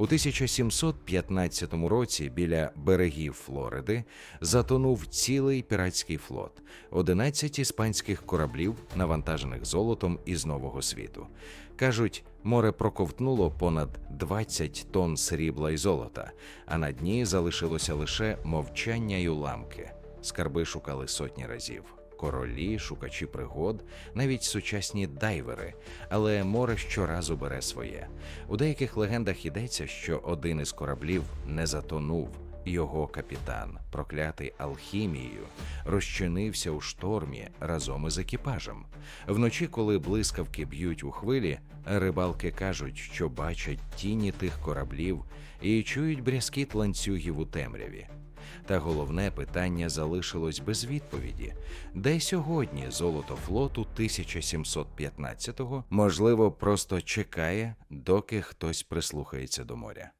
У 1715 році біля берегів Флориди затонув цілий піратський флот, 11 іспанських кораблів, навантажених золотом із Нового світу. Кажуть, море проковтнуло понад 20 тонн срібла й золота, а на дні залишилося лише мовчання й уламки. Скарби шукали сотні разів. Королі, шукачі пригод, навіть сучасні дайвери, але море щоразу бере своє. У деяких легендах йдеться, що один із кораблів не затонув. Його капітан, проклятий алхімією, розчинився у штормі разом із екіпажем. Вночі, коли блискавки б'ють у хвилі, рибалки кажуть, що бачать тіні тих кораблів і чують брязкіт ланцюгів у темряві. Та головне питання залишилось без відповіді. Де сьогодні золото флоту 1715-го, можливо, просто чекає, доки хтось прислухається до моря.